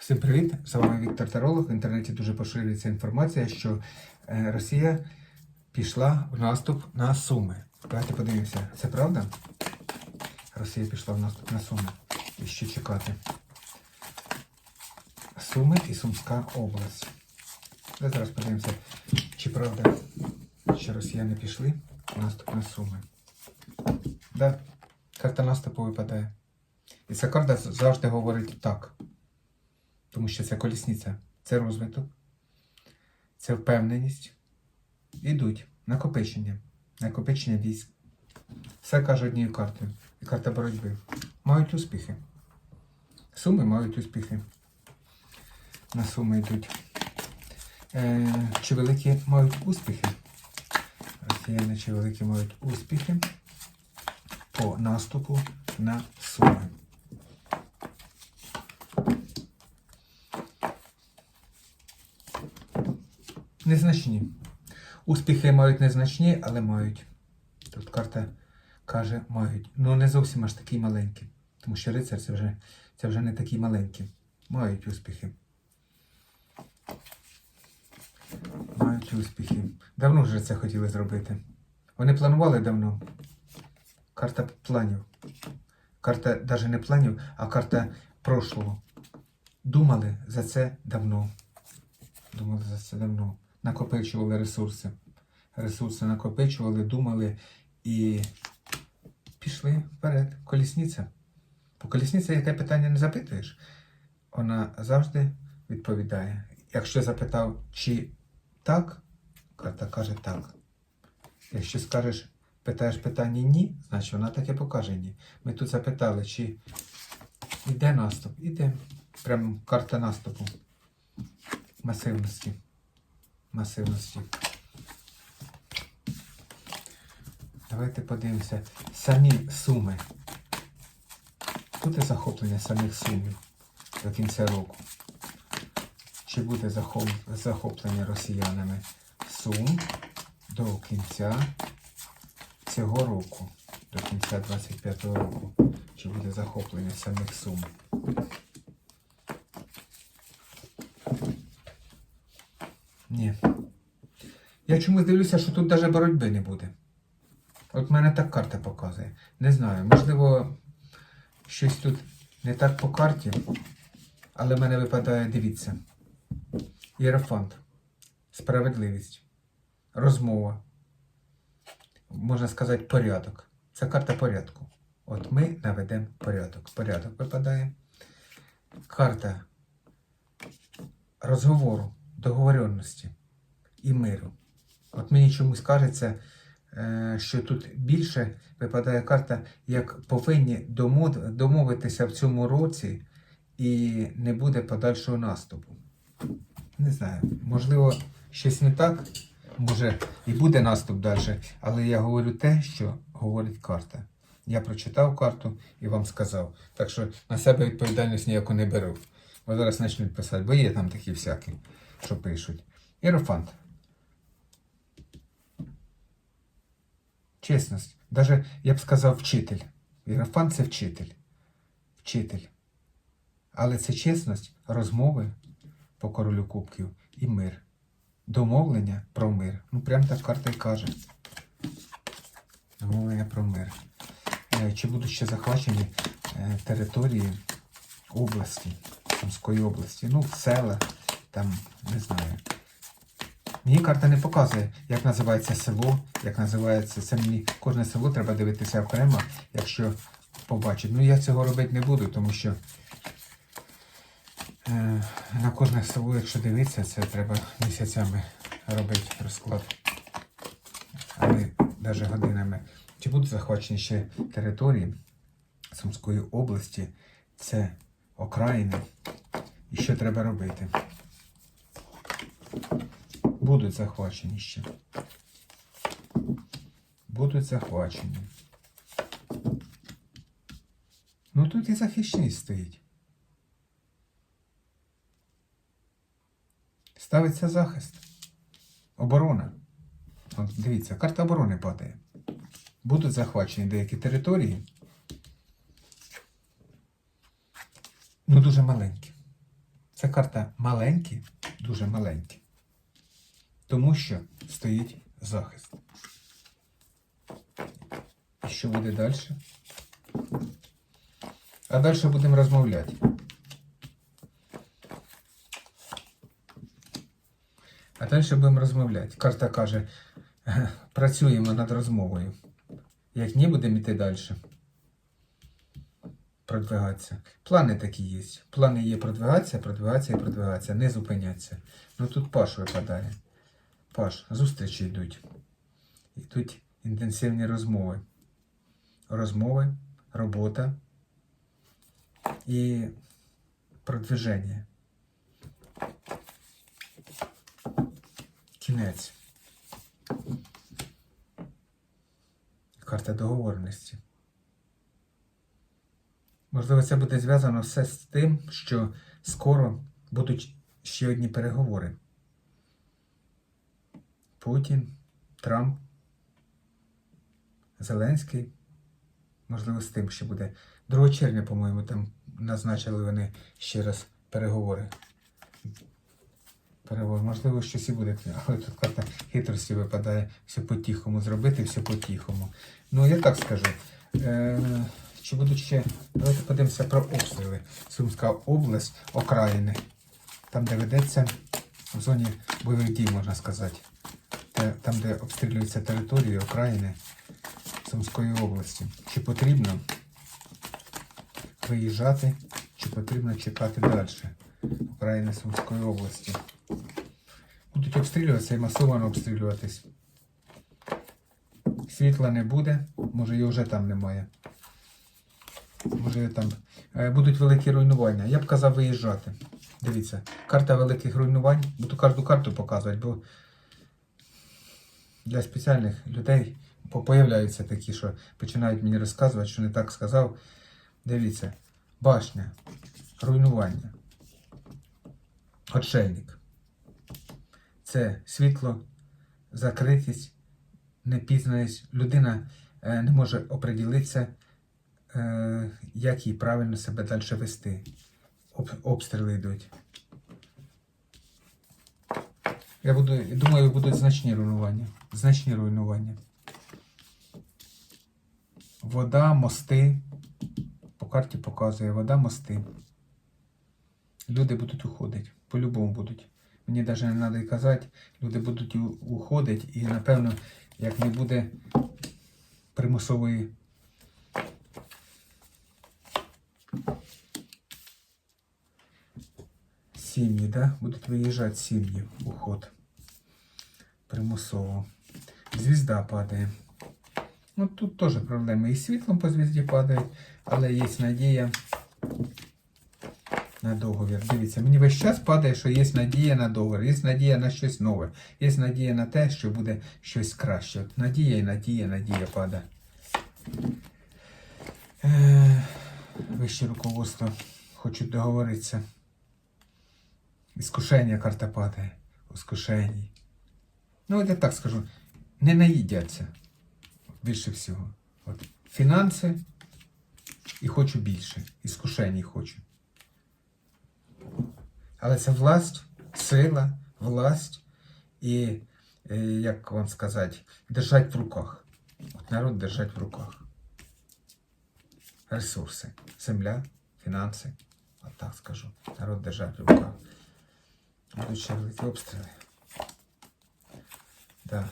Всім привіт! З вами Віктор Таролог. В інтернеті дуже поширюється інформація, що е, Росія пішла в наступ на Суми. Давайте подивимося, це правда? Росія пішла в наступ на Суми. І що чекати? Суми і Сумська область. Давайте зараз подивимося, чи правда, що росіяни пішли в наступ на Суми. Да, карта наступу випадає. І ця карта завжди говорить так. Тому що це колісниця, це розвиток, це впевненість. Ідуть накопичення, накопичення військ. Все каже однією картою. І карта боротьби. Мають успіхи. Суми мають успіхи. На суми йдуть. Е, чи великі мають успіхи? Росіяни чи великі мають успіхи по наступу на суми. Незначні. Успіхи мають незначні, але мають. Тут карта каже, мають. Ну не зовсім аж такі маленькі. Тому що рицар це вже, це вже не такі маленькі. Мають успіхи. Мають успіхи. Давно вже це хотіли зробити. Вони планували давно. Карта планів. Карта навіть не планів, а карта прошлого. Думали за це давно. Думали за це давно. Накопичували ресурси. Ресурси накопичували, думали і пішли вперед. Колісниця. По колісниці яке питання не запитуєш, вона завжди відповідає. Якщо запитав, чи так, карта каже так. Якщо скажеш, питаєш питання ні, значить вона таке покаже ні. Ми тут запитали, чи йде наступ. Іде. Прям карта наступу. Масивності. Масивності. Давайте подивимося. Самі суми. Буде захоплення самих сумів до кінця року. Чи буде захоплення росіянами сум до кінця цього року, до кінця 25-го року? Чи буде захоплення самих сум? Ні. Я чомусь дивлюся, що тут навіть боротьби не буде. От мене так карта показує. Не знаю, можливо, щось тут не так по карті, але в мене випадає, дивіться. Єрофант. Справедливість. Розмова. Можна сказати, порядок. Це карта порядку. От ми наведемо порядок. Порядок випадає. Карта розговору, договоренності і миру. От мені чомусь кажеться, е, що тут більше випадає карта, як повинні домовитися в цьому році і не буде подальшого наступу. Не знаю, можливо, щось не так, може і буде наступ далі, але я говорю те, що говорить карта. Я прочитав карту і вам сказав. Так що на себе відповідальність ніяку не беру. Бо зараз почнуть писати, бо є там такі всякі, що пишуть. Іерофант. Чесність. Даже я б сказав вчитель. Іерофант це вчитель. Вчитель. Але це чесність розмови по королю кубків і мир. Домовлення про мир. Ну, прям так карта й каже. Домовлення про мир. Е, Чи будуть ще захвачені е, території області, Сумської області, ну, села, там, не знаю. Мені карта не показує, як називається село, як називається це мені кожне село треба дивитися окремо, якщо побачить. Ну я цього робити не буду, тому що е, на кожне село, якщо дивитися, це треба місяцями робити розклад. Але навіть годинами. Чи будуть захвачені ще території Сумської області? Це окраїни. І що треба робити? Будуть захвачені ще. Будуть захвачені. Ну тут і захисність стоїть. Ставиться захист. Оборона. От дивіться, карта оборони падає. Будуть захвачені деякі території. Ну, дуже маленькі. Ця карта маленькі, дуже маленькі. Тому що стоїть захист. І що буде далі? А далі будемо розмовляти. А далі будемо розмовляти. Карта каже, «Е, працюємо над розмовою. Як ні, будемо йти далі. Продвигатися. Плани такі є. Плани є продвигатися, продвигатися і продвигатися, не зупинятися. Ну тут Паш випадає. Паш, зустрічі йдуть. Йдуть інтенсивні розмови. Розмови, робота і продвиження. Кінець. Карта договорності. Можливо, це буде зв'язано все з тим, що скоро будуть ще одні переговори. Путін, Трамп, Зеленський. Можливо, з тим ще буде. 2 червня, по-моєму, там назначили вони ще раз переговори. Переговори. Можливо, щось і буде. Але тут карта хитрості випадає все по-тихому зробити, все по-тихому. Ну, я так скажу. Е, чи будуть ще. Давайте подивимося про обстріли. Сумська область, окраїни. Там, де ведеться в зоні бойових дій, можна сказати. Те- Там, де обстрілюються території, окраїни Сумської області. Чи потрібно виїжджати, чи потрібно чекати далі окраїни Сумської області? Будуть обстрілюватися і масово обстрілюватись. Світла не буде, може його вже там немає. Може там е, будуть великі руйнування. Я б казав виїжджати. Дивіться, карта великих руйнувань. Буду кожну карту показувати, бо для спеціальних людей по- появляються такі, що починають мені розказувати, що не так сказав. Дивіться, башня, руйнування, отшельник. Це світло, закритість, непізнаність. Людина е, не може оприділитися, е, як їй правильно себе далі вести. Об, обстріли йдуть. Я буду, думаю, будуть значні руйнування. Значні руйнування. Вода, мости. По карті показує вода, мости. Люди будуть уходити. По-любому будуть. Мені навіть не треба казати, люди будуть уходити і, напевно, як не буде примусової сім'ї, да? будуть виїжджати сім'ї, уход. Примусово. Звізда падає. Ну тут теж проблеми. І світлом по звізді падають, але є надія на договір. Дивіться, мені весь час падає, що є надія на договір, є надія на щось нове, є надія на те, що буде щось краще. От надія і надія, надія падає. Вище руководство хочуть договоритися. Іскушення карта падає. Іскушення. Ну, от я так скажу, не наїдяться більше всього. От. Фінанси і хочу більше. Іскушень хочу. Але це власть, сила, власть і, е, як вам сказати, держать в руках. От народ держать в руках. Ресурси. Земля, фінанси. От так скажу. Народ держать в руках. Будуть ще обстріли. Да.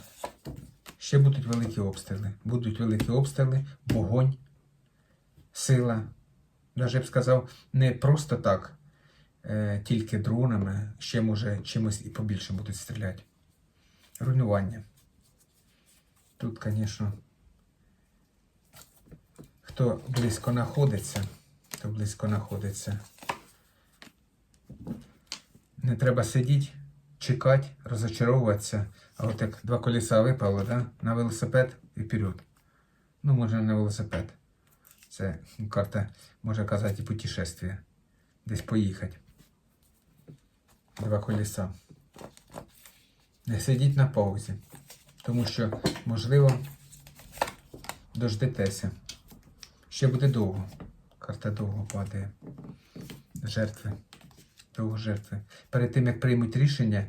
Ще будуть великі обстріли. Будуть великі обстріли, вогонь, сила. Даже я б сказав, не просто так, е, тільки дронами, ще може чимось і побільше будуть стріляти. Руйнування. Тут, звісно, хто близько знаходиться, хто близько знаходиться, не треба сидіти, чекати, розочаровуватися. А от як два колеса випало, да? на велосипед і вперед. Ну, може, не велосипед. Це карта, може казати, і путешествие. Десь поїхати. Два колеса. Не сидіть на паузі. Тому що, можливо, дождетеся. Ще буде довго. Карта довго падає. Жертви. довго жертви. Перед тим, як приймуть рішення,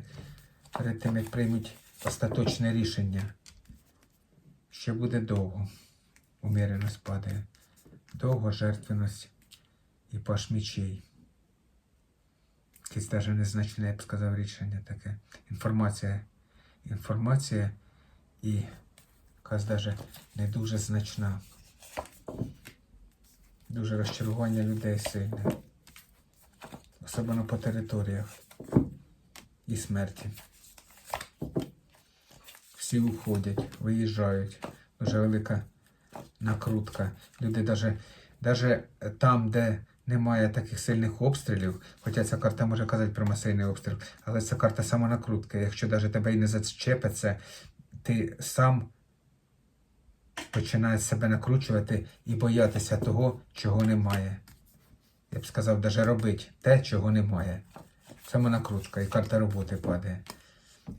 перед тим, як приймуть остаточне рішення, ще буде довго. Уміреність падає. Довго жертвеність і паш мічей. Якесь навіть незначне, я б сказав, рішення таке. Інформація. Інформація і якась навіть не дуже значна. Дуже розчарування людей сильне. Особливо по територіях і смерті. Всі уходять, виїжджають. Дуже велика накрутка. Люди даже там, де немає таких сильних обстрілів, хоча ця карта може казати про масивний обстріл, але це карта самонакрутки. Якщо даже тебе і не зачепиться, ти сам починаєш себе накручувати і боятися того, чого немає. Я б сказав, даже робити те, чого немає. Самонакрутка і карта роботи падає.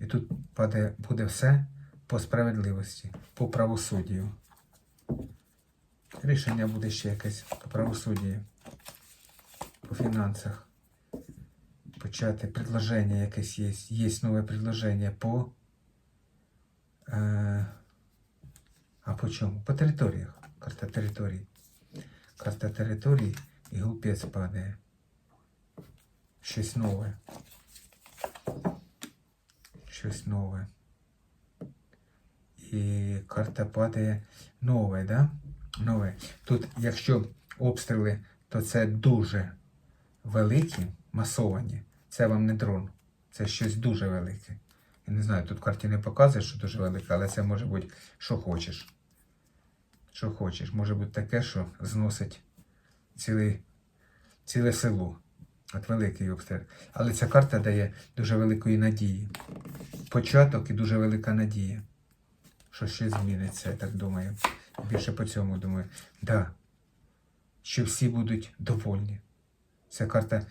І тут падає, буде все по справедливості, по правосуддю. Рішення буде ще якесь по правосуддю, по фінансах. Почати предложення якесь є. Є нове предложення по. Е, а по чому? По територіях. Карта територій. Карта територій і глупець падає. Щось нове. Щось нове. І карта падає нове, да? Нове. Тут, якщо обстріли, то це дуже великі, масовані. Це вам не дрон. Це щось дуже велике. Я не знаю, тут карті не показує, що дуже велике, але це може бути, що хочеш. Що хочеш. Може бути таке, що зносить цілий, ціле село. От великий обстріл. Але ця карта дає дуже великої надії. Початок і дуже велика надія. Що щось зміниться, я так думаю. Більше по цьому думаю. Да. Що всі будуть довольні. Це карта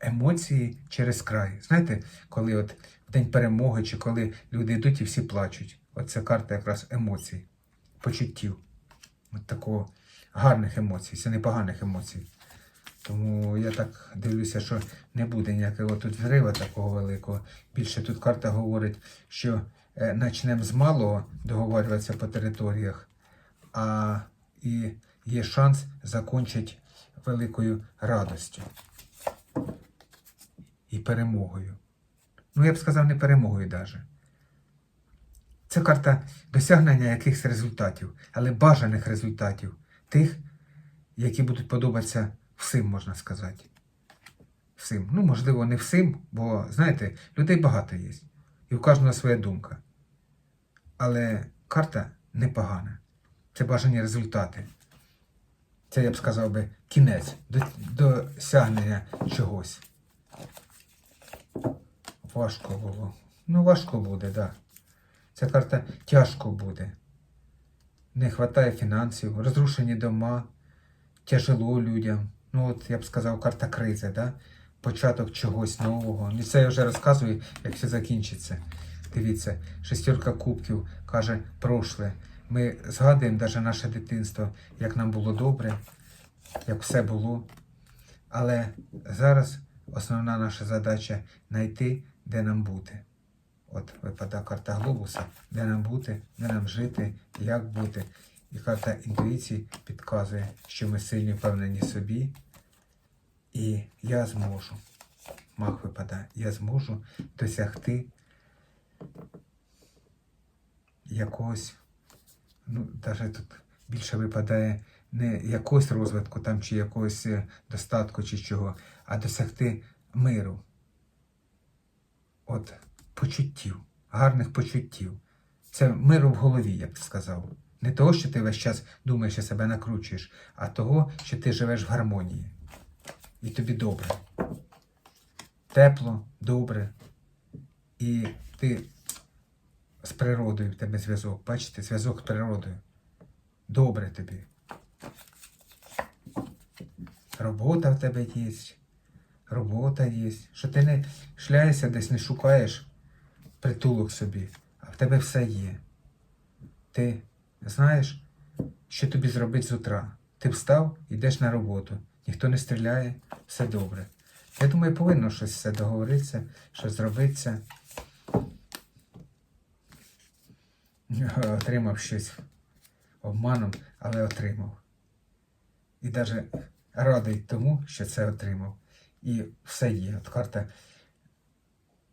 емоції через край. Знаєте, коли от в день перемоги, чи коли люди йдуть і всі плачуть. Оце карта якраз емоцій, почуттів. От такого гарних емоцій, це не поганих емоцій. Тому я так дивлюся, що не буде ніякого тут зрива такого великого. Більше тут карта говорить, що е, почнемо з малого договорюватися по територіях, а і є шанс закінчити великою радостю і перемогою. Ну, я б сказав, не перемогою навіть. Це карта досягнення якихось результатів, але бажаних результатів, тих, які будуть подобатися всім, можна сказати. Всім. Ну, можливо, не всім, бо, знаєте, людей багато є. І у кожного своя думка. Але карта непогана. Це бажані результати. Це, я б сказав би, кінець до, досягнення чогось. Важко було. Ну, важко буде, так. Да. Ця карта тяжко буде. Не вистачає фінансів, розрушені дома, тяжело людям. Ну, от я б сказав, карта кризи, да? початок чогось нового. І це я вже розказую, як все закінчиться. Дивіться, шестерка кубків каже прошле. Ми згадуємо навіть наше дитинство, як нам було добре, як все було. Але зараз основна наша задача знайти, де нам бути. От випадає карта глобуса, де нам бути, де нам жити, як бути. І карта інтуїції підказує, що ми сильні впевнені собі. І я зможу. Мах випадає, я зможу досягти якогось, ну, навіть тут більше випадає не якогось розвитку там, чи якогось е, достатку, чи чого, а досягти миру. От почуттів, гарних почуттів. Це миру в голові, я б сказав. Не того, що ти весь час думаєш, що себе накручуєш, а того, що ти живеш в гармонії. І тобі добре. Тепло, добре. І ти з природою в тебе зв'язок. Бачите, зв'язок з природою. Добре тобі. Робота в тебе є. Робота є. Що ти не шляєшся десь, не шукаєш притулок собі, а в тебе все є. Ти знаєш, що тобі зробити з утра. Ти встав, йдеш на роботу, ніхто не стріляє, все добре. Я думаю, повинно щось все договоритися, щось зробитися. Отримав щось обманом, але отримав. І навіть радий тому, що це отримав. І все є. От карта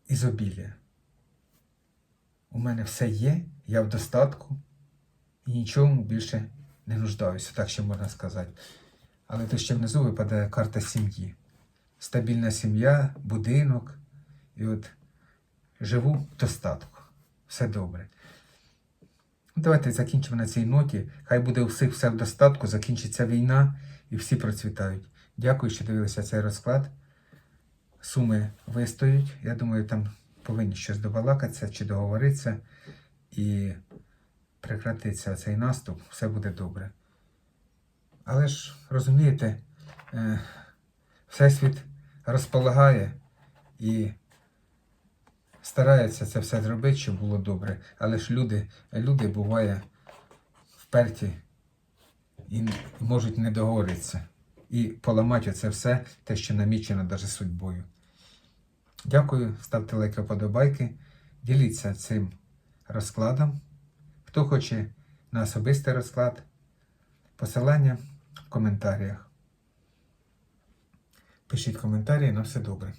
ізобілія. У мене все є, я в достатку і нічому більше не нуждаюся, так ще можна сказати. Але тут ще внизу випадає карта сім'ї. Стабільна сім'я, будинок. І от живу в достатку. Все добре. Давайте закінчимо на цій ноті. Хай буде у всіх все в достатку, закінчиться війна і всі процвітають. Дякую, що дивилися цей розклад. Суми вистоять. Я думаю, там повинні щось добалакатися чи договоритися. І прекратиться цей наступ, все буде добре. Але ж, розумієте, е, Всесвіт розполагає і старається це все зробити, щоб було добре. Але ж люди, люди буває вперті і можуть не договоритися. І поламати це все, те, що намічено навіть судьбою. Дякую, ставте лайки, подобайки, діліться цим розкладом. Хто хоче на особистий розклад, посилання в коментарях. Пишіть коментарі, на все добре.